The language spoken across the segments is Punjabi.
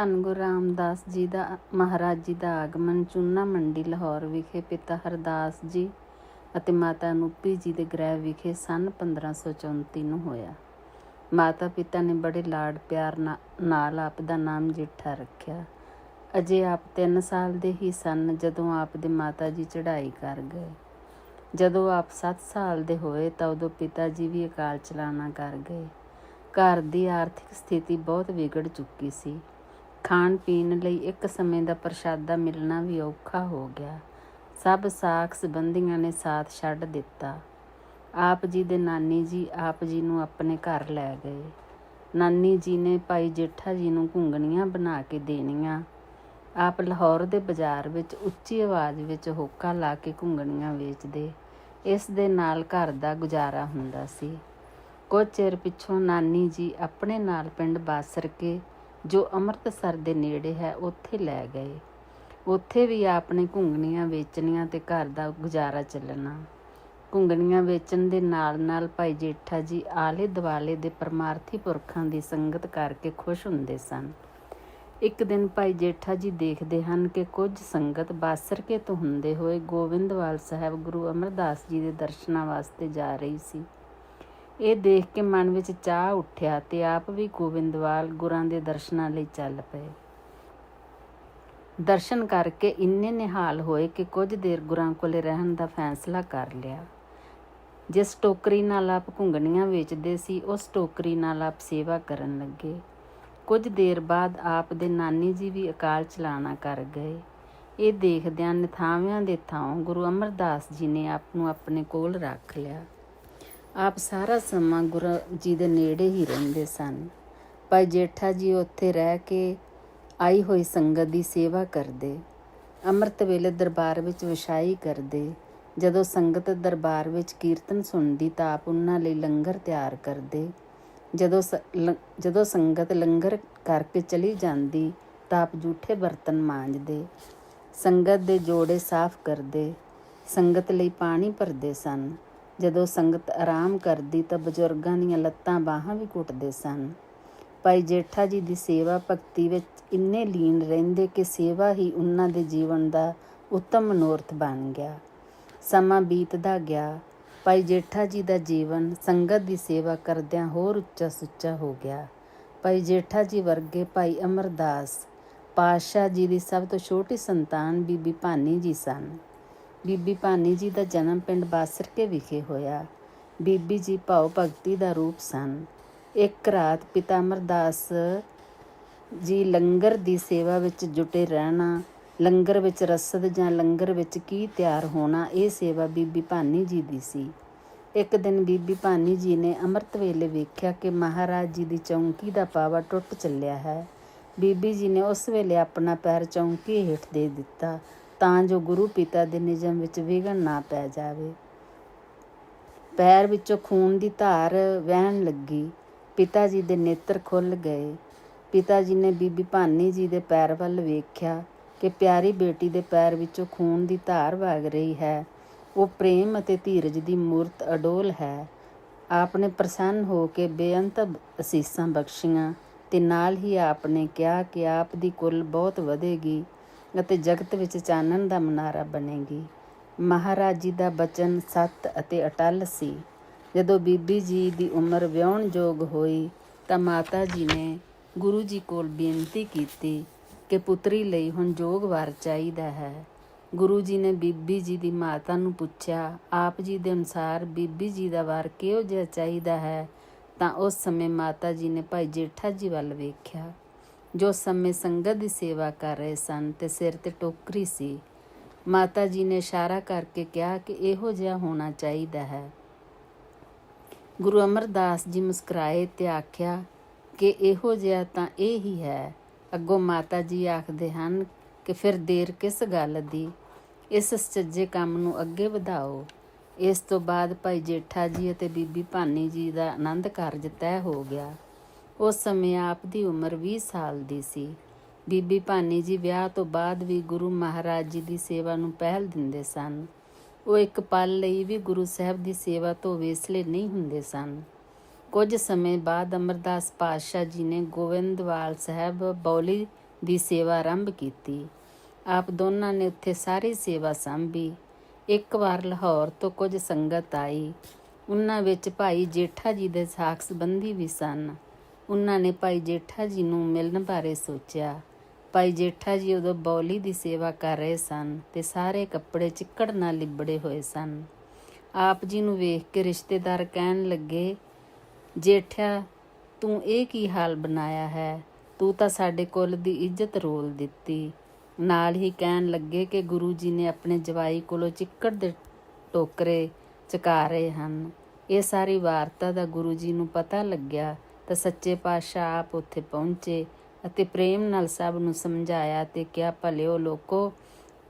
ਧੰਨ ਗੁਰੂ ਰਾਮਦਾਸ ਜੀ ਦਾ, ਮਹਾਰਾਜ ਜੀ ਦਾ ਆਗਮਨ ਚੂਨਾ ਮੰਡੀ ਲਾਹੌਰ ਵਿਖੇ ਪਿਤਾ ਹਰਦਾਸ ਜੀ ਅਤੇ ਮਾਤਾ ਅਨੂਪੀ ਜੀ ਦੇ ਗ੍ਰਹਿ ਵਿਖੇ ਸਨ 1534 ਨੂੰ ਹੋਇਆ। ਮਾਤਾ ਪਿਤਾ ਨੇ ਬੜੇ ਲਾਡ ਪਿਆਰ ਨਾ- ਨਾਲ ਆਪ ਦਾ ਨਾਮ ਜੇਠਾ ਰੱਖਿਆ। ਅਜੇ ਆਪ 3 ਸਾਲ ਦੇ ਹੀ ਸਨ ਜਦੋਂ ਆਪ ਦੇ ਮਾਤਾ ਜੀ ਚੜ੍ਹਾਈ ਕਰ ਗਏ। ਜਦੋਂ ਆਪ 7 ਸਾਲ ਦੇ ਹੋਏ ਤਾਂ ਉਦੋਂ ਪਿਤਾ ਜੀ ਵੀ ਅਕਾਲ ਚਲਾਣਾ ਕਰ ਗਏ। ਘਰ ਦੀ ਆਰਥਿਕ ਸਥਿਤੀ ਬਹੁਤ ਵਿਗੜ ਚੁੱਕੀ ਸੀ। ਖਾਣ ਪੀਣ ਲਈ ਇੱਕ ਸਮੇਂ ਦਾ ਪ੍ਰਸ਼ਾਦਾ ਮਿਲਣਾ ਵੀ ਔਖਾ ਹੋ ਗਿਆ। ਸਭ ਸਾਖ ਸੰਬੰਧੀਆਂ ਨੇ ਸਾਥ ਛੱਡ ਦਿੱਤਾ। ਆਪ ਜੀ ਦੇ ਨਾਨੀ ਜੀ ਆਪ ਜੀ ਨੂੰ ਆਪਣੇ ਘਰ ਲੈ ਗਏ। ਨਾਨੀ ਜੀ ਨੇ ਭਾਈ ਜੇਠਾ ਜੀ ਨੂੰ ਘੁੰਗਣੀਆਂ ਬਣਾ ਕੇ ਦੇਣੀਆਂ। ਆਪ ਲਾਹੌਰ ਦੇ ਬਾਜ਼ਾਰ ਵਿੱਚ ਉੱਚੀ ਆਵਾਜ਼ ਵਿੱਚ ਹੋਕਾ ਲਾ ਕੇ ਘੁੰਗਣੀਆਂ ਵੇਚਦੇ। ਇਸ ਦੇ ਨਾਲ ਘਰ ਦਾ ਗੁਜ਼ਾਰਾ ਹੁੰਦਾ ਸੀ। ਕੁਝ ਚਿਰ ਪਿੱਛੋਂ ਨਾਨੀ ਜੀ ਆਪਣੇ ਨਾਲ ਪਿੰਡ ਬਾਸਰ ਕੇ ਜੋ ਅੰਮ੍ਰਿਤਸਰ ਦੇ ਨੇੜੇ ਹੈ, ਉੱਥੇ ਲੈ ਗਏ। ਉੱਥੇ ਵੀ ਆਪਣੇ ਘੁੰਗਣੀਆਂ ਵੇਚਣੀਆਂ ਤੇ ਘਰ ਦਾ ਗੁਜ਼ਾਰਾ ਚੱਲਣਾ। ਘੁੰਗਣੀਆਂ ਵੇਚਣ ਦੇ ਨਾਲ ਨਾਲ ਭਾਈ ਜੇਠਾ ਜੀ ਆਲੇ ਦੁਆਲੇ ਦੇ ਪਰਮਾਰਥੀ ਪੁਰਖਾਂ ਦੀ ਸੰਗਤ ਕਰਕੇ ਖੁਸ਼ ਹੁੰਦੇ ਸਨ। ਇੱਕ ਦਿਨ ਭਾਈ ਜੇਠਾ ਜੀ ਦੇਖਦੇ ਹਨ ਕਿ ਕੁਝ ਸੰਗਤ ਬਾਸਰਕੇ ਤੋਂ ਹੁੰਦੇ ਹੋਏ ਗੋਬਿੰਦਵਾਲ ਸਾਹਿਬ ਗੁਰੂ ਅਮਰਦਾਸ ਜੀ ਦੇ ਦਰਸ਼ਨਾਂ ਵਾਸਤੇ ਜਾ ਰਹੀ ਸੀ। ਇਹ ਦੇਖ ਕੇ ਮਨ ਵਿੱਚ ਚਾਹ ਉੱਠਿਆ ਤੇ ਆਪ ਵੀ ਗੋਬਿੰਦਵਾਲ ਗੁਰਾਂ ਦੇ ਦਰਸ਼ਨਾਂ ਲਈ ਚੱਲ ਪਏ। ਦਰਸ਼ਨ ਕਰਕੇ ਇੰਨੇ ਨਿਹਾਲ ਹੋਏ ਕਿ ਕੁਝ ਦੇਰ ਗੁਰਾਂ ਕੋਲੇ ਰਹਿਣ ਦਾ ਫੈਸਲਾ ਕਰ ਲਿਆ। ਜਿਸ ਟੋਕਰੀ ਨਾਲ ਆਪ ਘੁੰਗਣੀਆਂ ਵੇਚਦੇ ਸੀ, ਉਸ ਟੋਕਰੀ ਨਾਲ ਆਪ ਸੇਵਾ ਕਰਨ ਲੱਗੇ। ਕੁਝ ਦੇਰ ਬਾਅਦ ਆਪ ਦੇ ਨਾਨੀ ਜੀ ਵੀ ਅਕਾਲ ਚਲਾਣਾ ਕਰ ਗਏ। ਇਹ ਦੇਖਦਿਆਂ ਨਿਥਾਵਿਆਂ ਦੇ ਥਾਂ ਗੁਰੂ ਅਮਰਦਾਸ ਜੀ ਨੇ ਆਪ ਨੂੰ ਆਪਣੇ ਕੋਲ ਰੱਖ ਲਿਆ। ਆਪ ਸਾਰਾ ਸਮਾਂ ਗੁਰੂ ਜੀ ਦੇ ਨੇੜੇ ਹੀ ਰਹਿੰਦੇ ਸਨ। ਭਾਈ ਜੇਠਾ ਜੀ ਉੱਥੇ ਰਹਿ ਕੇ ਆਈ ਹੋਈ ਸੰਗਤ ਦੀ ਸੇਵਾ ਕਰਦੇ। ਅੰਮ੍ਰਿਤ ਵੇਲੇ ਦਰਬਾਰ ਵਿੱਚ ਵਿਸ਼ਾਈ ਕਰਦੇ। ਜਦੋਂ ਸੰਗਤ ਦਰਬਾਰ ਵਿੱਚ ਕੀਰਤਨ ਸੁਣਦੀ ਤਾਂ ਆਪ ਉਹਨਾਂ ਲਈ ਲੰਗਰ ਤਿਆਰ ਕਰਦੇ। ਜਦੋਂ ਸ- ਲ- ਜਦੋਂ ਸੰਗਤ ਲੰਗਰ ਕਰਕੇ ਚਲੀ ਜਾਂਦੀ ਤਾਂ ਆਪ ਝੂਠੇ ਬਰਤਨ ਮਾਂਜਦੇ। ਸੰਗਤ ਦੇ ਜੋੜੇ ਸਾਫ਼ ਕਰਦੇ। ਸੰਗਤ ਲਈ ਪਾਣੀ ਭਰਦੇ ਸਨ। ਜਦੋਂ ਸੰਗਤ ਆਰਾਮ ਕਰਦੀ ਤਾਂ ਬਜ਼ੁਰਗਾਂ ਦੀਆਂ ਲੱਤਾਂ ਬਾਹਾਂ ਵੀ ਘੁੱਟਦੇ ਸਨ। ਭਾਈ ਜੇਠਾ ਜੀ ਦੀ ਸੇਵਾ ਭਗਤੀ ਵਿੱਚ ਇੰਨੇ ਲੀਨ ਰਹਿੰਦੇ ਕਿ ਸੇਵਾ ਹੀ ਉਹਨਾਂ ਦੇ ਜੀਵਨ ਦਾ ਉੱਤਮ ਮਨੋਰਥ ਬਣ ਗਿਆ। ਸਮਾਂ ਬੀਤਦਾ ਗਿਆ। ਭਾਈ ਜੇਠਾ ਜੀ ਦਾ ਜੀਵਨ ਸੰਗਤ ਦੀ ਸੇਵਾ ਕਰਦਿਆਂ ਹੋਰ ਉੱਚਾ ਸੁੱਚਾ ਹੋ ਗਿਆ। ਭਾਈ ਜੇਠਾ ਜੀ ਵਰਗੇ ਭਾਈ ਅਮਰਦਾਸ ਪਾਤਸ਼ਾਹ ਜੀ ਦੀ ਸਭ ਤੋਂ ਛੋਟੀ ਸੰਤਾਨ ਬੀਬੀ ਭਾਨੀ ਜੀ ਸਨ। ਬੀਬੀ ਭਾਨੀ ਜੀ ਦਾ ਜਨਮ ਪਿੰਡ ਬਾਸਰਕੇ ਵਿਖੇ ਹੋਇਆ। ਬੀਬੀ ਜੀ ਭਾਉ ਭਗਤੀ ਦਾ ਰੂਪ ਸਨ। ਇੱਕ ਰਾਤ ਪਿਤਾ ਅਮਰਦਾਸ ਜੀ ਲੰਗਰ ਦੀ ਸੇਵਾ ਵਿੱਚ ਜੁਟੇ ਰਹਿਣਾ, ਲੰਗਰ ਵਿੱਚ ਰਸਦ ਜਾਂ ਲੰਗਰ ਵਿੱਚ ਕੀ ਤਿਆਰ ਹੋਣਾ, ਇਹ ਸੇਵਾ ਬੀਬੀ ਭਾਨੀ ਜੀ ਦੀ ਸੀ। ਇੱਕ ਦਿਨ ਬੀਬੀ ਭਾਨੀ ਜੀ ਨੇ ਅੰਮ੍ਰਿਤ ਵੇਲੇ ਵੇਖਿਆ ਕਿ ਮਹਾਰਾਜ ਜੀ ਦੀ ਚੌਂਕੀ ਦਾ ਪਾਵਾ ਟੁੱਟ ਚੱਲਿਆ ਹੈ। ਬੀਬੀ ਜੀ ਨੇ ਉਸ ਵੇਲੇ ਆਪਣਾ ਪੈਰ ਚੌਂਕੀ ਹੇਠ ਦੇ ਦਿੱਤਾ। ਤਾਂ ਜੋ ਗੁਰੂ ਪਿਤਾ ਦੇ ਨਿਯਮ ਵਿੱਚ ਵਿਘਨ ਨਾ ਪੈ ਜਾਵੇ। ਪੈਰ ਵਿੱਚੋਂ ਖੂਨ ਦੀ ਧਾਰ ਵਹਿਣ ਲੱਗੀ। ਪਿਤਾ ਜੀ ਦੇ ਨੇਤਰ ਖੁੱਲ ਗਏ। ਪਿਤਾ ਜੀ ਨੇ ਬੀਬੀ ਭਾਨੀ ਜੀ ਦੇ ਪੈਰ ਵੱਲ ਵੇਖਿਆ ਕਿ ਪਿਆਰੀ ਬੇਟੀ ਦੇ ਪੈਰ ਵਿੱਚੋਂ ਖੂਨ ਦੀ ਧਾਰ ਵਗ ਰਹੀ ਹੈ। ਉਹ ਪ੍ਰੇਮ ਅਤੇ ਧੀਰਜ ਦੀ ਮੂਰਤ ਅਡੋਲ ਹੈ। ਆਪਨੇ ਪ੍ਰਸੰਨ ਹੋ ਕੇ ਬੇਅੰਤ ਅਸੀਸਾਂ ਬਖਸ਼ੀਆਂ ਤੇ ਨਾਲ ਹੀ ਆਪਨੇ ਕਿਹਾ ਕਿ ਆਪ ਦੀ ਕੁੱਲ ਬਹੁਤ ਵਧੇਗੀ। ਅਤੇ ਜਗਤ ਵਿੱਚ ਚਾਨਣ ਦਾ ਮਨਾਰਾ ਬਣੇਗੀ। ਮਹਾਰਾਜ ਜੀ ਦਾ ਬਚਨ ਸਤ ਅਤੇ ਅਟਲ ਸੀ। ਜਦੋਂ ਬੀਬੀ ਜੀ ਦੀ ਉਮਰ ਵਿਆਹਣ ਯੋਗ ਹੋਈ ਤਾਂ ਮਾਤਾ ਜੀ ਨੇ ਗੁਰੂ ਜੀ ਕੋਲ ਬੇਨਤੀ ਕੀਤੀ ਕਿ ਪੁੱਤਰੀ ਲਈ ਹੁਣ ਯੋਗ ਵਾਰ ਚਾਹੀਦਾ ਹੈ। ਗੁਰੂ ਜੀ ਨੇ ਬੀਬੀ ਜੀ ਦੀ ਮਾਤਾ ਨੂੰ ਪੁੱਛਿਆ, ਆਪ ਜੀ ਦੇ ਅਨੁਸਾਰ ਬੀਬੀ ਜੀ ਦਾ ਵਾਰ ਕਿਹੋ ਜਿਹਾ ਚਾਹੀਦਾ ਹੈ? ਤਾਂ ਉਸ ਸਮੇਂ ਮਾਤਾ ਜੀ ਨੇ ਭਾਈ ਜੇਠਾ ਜੀ ਵੱਲ ਵੇਖਿਆ। ਜੋ ਸਮੇਂ ਸੰਗਤ ਦੀ ਸੇਵਾ ਕਰ ਰਹੇ ਸਨ ਤੇ ਸਿਰ ਤੇ ਟੋਕਰੀ ਸੀ। ਮਾਤਾ ਜੀ ਨੇ ਇਸ਼ਾਰਾ ਕਰਕੇ ਕਿਹਾ ਕਿ ਇਹੋ ਜਿਹਾ ਹੋਣਾ ਚਾਹੀਦਾ ਹੈ। ਗੁਰੂ ਅਮਰਦਾਸ ਜੀ ਮੁਸਕਰਾਏ ਤੇ ਆਖਿਆ ਕਿ ਇਹੋ ਜਿਹਾ ਤਾਂ ਇਹ ਹੀ ਹੈ। ਅੱਗੋਂ ਮਾਤਾ ਜੀ ਆਖਦੇ ਹਨ ਕਿ ਫਿਰ ਦੇਰ ਕਿਸ ਗੱਲ ਦੀ? ਇਸ ਸੱਚੇ ਕੰਮ ਨੂੰ ਅੱਗੇ ਵਧਾਓ। ਇਸ ਤੋਂ ਬਾਅਦ ਭਾਈ ਜੇਠਾ ਜੀ ਅਤੇ ਬੀਬੀ ਭਾਨੀ ਜੀ ਦਾ ਆਨੰਦ ਕਾਰਜ ਤੈਅ ਹੋ ਗਿਆ। ਉਸ ਸਮੇਂ ਆਪ ਦੀ ਉਮਰ 20 ਸਾਲ ਦੀ ਸੀ। ਬੀਬੀ ਭਾਨੀ ਜੀ ਵਿਆਹ ਤੋਂ ਬਾਅਦ ਵੀ ਗੁਰੂ ਮਹਾਰਾਜ ਜੀ ਦੀ ਸੇਵਾ ਨੂੰ ਪਹਿਲ ਦਿੰਦੇ ਸਨ। ਉਹ ਇੱਕ ਪਲ ਲਈ ਵੀ ਗੁਰੂ ਸਾਹਿਬ ਦੀ ਸੇਵਾ ਤੋਂ ਵੇਸਲੇ ਨਹੀਂ ਹੁੰਦੇ ਸਨ। ਕੁਝ ਸਮੇਂ ਬਾਅਦ ਅਮਰਦਾਸ ਪਾਤਸ਼ਾਹ ਜੀ ਨੇ ਗੋਵਿੰਦਵਾਲ ਸਾਹਿਬ ਬੌਲੀ ਦੀ ਸੇਵਾ ਆਰੰਭ ਕੀਤੀ। ਆਪ ਦੋਨਾਂ ਨੇ ਉੱਥੇ ਸਾਰੀ ਸੇਵਾ ਸੰਭੀ। ਇੱਕ ਵਾਰ ਲਾਹੌਰ ਤੋਂ ਕੁਝ ਸੰਗਤ ਆਈ। ਉਹਨਾਂ ਵਿੱਚ ਭਾਈ ਜੇਠਾ ਜੀ ਦੇ ਸਾਖ ਸੰਬੰਧੀ ਵੀ ਸਨ। ਉਹਨਾਂ ਨੇ ਭਾਈ ਜੇਠਾ ਜੀ ਨੂੰ ਮਿਲਣ ਬਾਰੇ ਸੋਚਿਆ। ਭਾਈ ਜੇਠਾ ਜੀ ਉਦੋਂ ਬੌਲੀ ਦੀ ਸੇਵਾ ਕਰ ਰਹੇ ਸਨ ਤੇ ਸਾਰੇ ਕੱਪੜੇ ਚਿੱਕੜ ਨਾਲ ਲਿਬੜੇ ਹੋਏ ਸਨ। ਆਪ ਜੀ ਨੂੰ ਵੇਖ ਕੇ ਰਿਸ਼ਤੇਦਾਰ ਕਹਿਣ ਲੱਗੇ, ਜੇਠਾ, ਤੂੰ ਇਹ ਕੀ ਹਾਲ ਬਣਾਇਆ ਹੈ? ਤੂੰ ਤਾਂ ਸਾਡੇ ਕੁੱਲ ਦੀ ਇੱਜ਼ਤ ਰੋਲ ਦਿੱਤੀ। ਨਾਲ ਹੀ ਕਹਿਣ ਲੱਗੇ ਕਿ ਗੁਰੂ ਜੀ ਨੇ ਆਪਣੇ ਜਵਾਈ ਕੋਲੋਂ ਚਿੱਕੜ ਦੇ ਟੋਕਰੇ ਚਕਾ ਰਹੇ ਹਨ। ਇਹ ਸਾਰੀ ਵਾਰਤਾ ਦਾ ਗੁਰੂ ਜੀ ਨੂੰ ਪਤਾ ਲੱਗਿਆ ਤਾਂ ਸੱਚੇ ਪਾਤਸ਼ਾਹ ਆਪ ਉੱਥੇ ਪਹੁੰਚੇ ਅਤੇ ਪ੍ਰੇਮ ਨਾਲ ਸਭ ਨੂੰ ਸਮਝਾਇਆ ਤੇ ਕਿਹਾ, ਭਲਿਓ ਲੋਕੋ,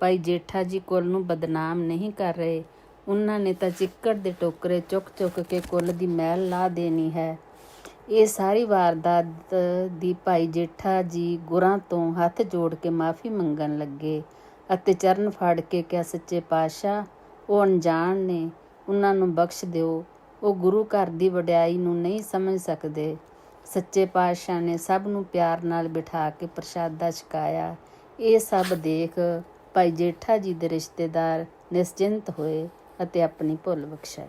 ਭਾਈ ਜੇਠਾ ਜੀ ਕੁੱਲ ਨੂੰ ਬਦਨਾਮ ਨਹੀਂ ਕਰ ਰਹੇ। ਉਹਨਾਂ ਨੇ ਤਾਂ ਚਿੱਕੜ ਦੇ ਟੋਕਰੇ ਚੁੱਕ ਚੁੱਕ ਕੇ ਕੁੱਲ ਦੀ ਮਹਿਲ ਲਾ ਦੇਣੀ ਹੈ। ਇਹ ਸਾਰੀ ਵਾਰਦਾਤ ਦੀ ਭਾਈ ਜੇਠਾ ਜੀ ਗੁਰਾਂ ਤੋਂ ਹੱਥ ਜੋੜ ਕੇ ਮਾਫੀ ਮੰਗਣ ਲੱਗੇ ਅਤੇ ਚਰਨ ਫੜ ਕੇ ਕਿਹਾ, ਸੱਚੇ ਪਾਤਸ਼ਾਹ, ਉਹ ਅਣਜਾਣ ਨੇ। ਉਹਨਾਂ ਨੂੰ ਬਖਸ਼ ਦਿਓ। ਉਹ ਗੁਰੂ ਘਰ ਦੀ ਵਡਿਆਈ ਨੂੰ ਨਹੀਂ ਸਮਝ ਸਕਦੇ। ਸੱਚੇ ਪਾਤਸ਼ਾਹ ਨੇ ਸਭ ਨੂੰ ਪਿਆਰ ਨਾਲ ਬਿਠਾ ਕੇ ਪ੍ਰਸ਼ਾਦਾ ਛਕਾਇਆ। ਇਹ ਸਭ ਦੇਖ ਭਾਈ ਜੇਠਾ ਜੀ ਦੇ ਰਿਸ਼ਤੇਦਾਰ ਨਿਸ਼ਚਿੰਤ ਹੋਏ ਅਤੇ ਆਪਣੀ ਭੁੱਲ ਬਖਸ਼ਾਈ।